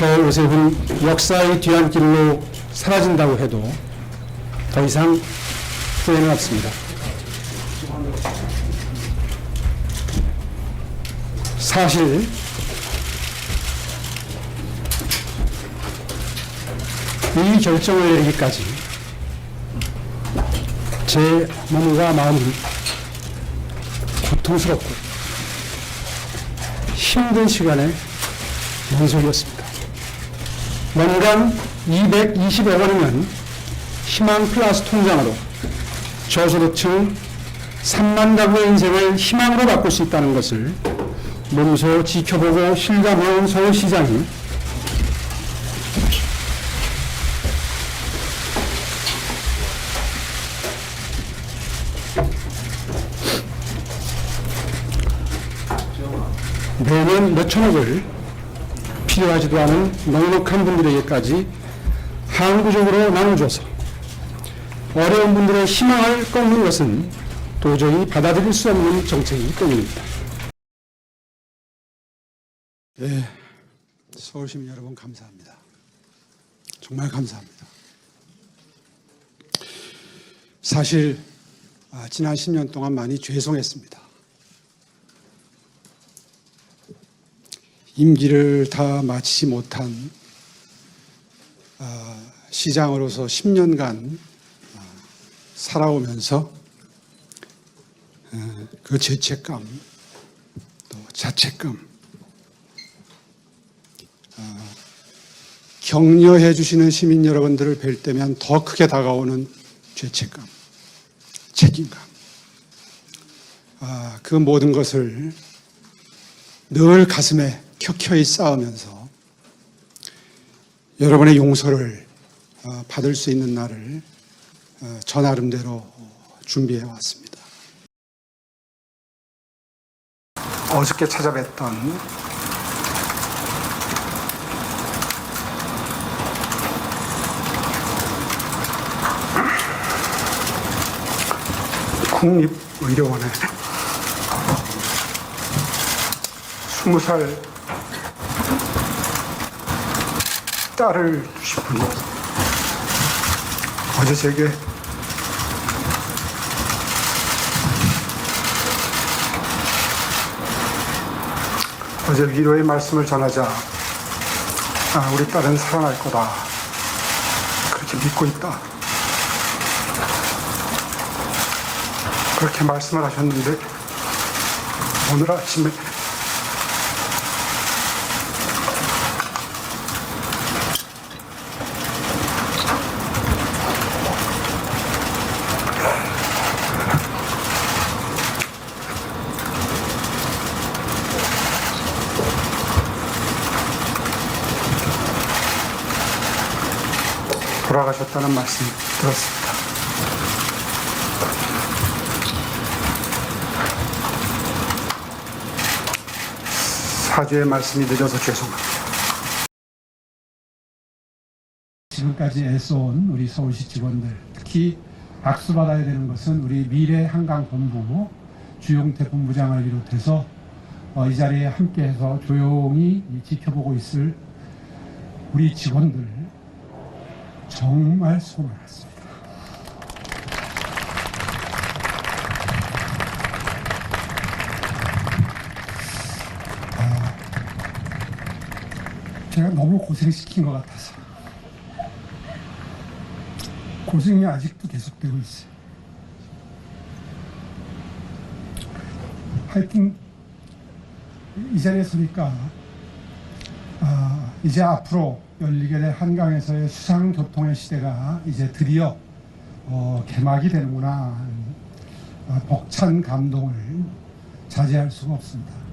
저 오셉은 역사의 뒤안길로 사라진다고 해도 더 이상 후회는 없습니다. 사실 이 결정을 내리기까지 제 몸과 마음은 고통스럽고 힘든 시간의 연속이었습니다. 연간 220억 원이면 희망 플러스 통장으로 저소득층 3만 가구의 인생을 희망으로 바꿀 수 있다는 것을 몸소 지켜보고 실감해온 서울시장이 매년 몇천억을 필요하지도 않은 넉넉한 분들에게까지 항구적으로 나눠줘서 어려운 분들의 희망을 꺾는 것은 도저히 받아들일 수 없는 정책이기 때문입니다. 네, 서울시민 여러분 감사합니다. 정말 감사합니다. 사실 아, 지난 10년 동안 많이 죄송했습니다. 임기를 다 마치지 못한 아, 시장으로서 10년간 아, 살아오면서 어, 그 죄책감 또 자책감 아, 격려해 주시는 시민 여러분들을 뵐 때면 더 크게 다가오는 죄책감, 책임감. 아, 그 모든 것을 늘 가슴에 켜켜이 쌓으면서 여러분의 용서를 어, 받을 수 있는 날을 어, 저 나름대로 준비해 왔습니다. 어저께 찾아뵀던 국립의료원에 스무 살 딸을 분이 어제 제게 어제 위로의 말씀을 전하자 아, 우리 딸은 살아날 거다. 그렇게 믿고 있다. 그렇게 말씀을 하셨는데 오늘 아침에 돌아가셨다는 말씀 들었습니다. 사죄의 말씀이 늦어서 죄송합니다. 지금까지 애써온 우리 서울시 직원들, 특히 박수 받아야 되는 것은 우리 미래 한강 본부 주용태 본부장을 비롯해서 어, 이 자리에 함께해서 조용히 지켜보고 있을 우리 직원들 정말 수고 많았습니다. 아, 제가 너무 고생시킨 것 같아서 고생이 아직도 계속되고 있어요. 하여튼 이 자리에 서니까 아, 이제 앞으로 열리게 될 한강에서의 수상 교통의 시대가 이제 드디어 어, 개막이 되는구나 어, 벅찬 감동을 자제할 수가 없습니다.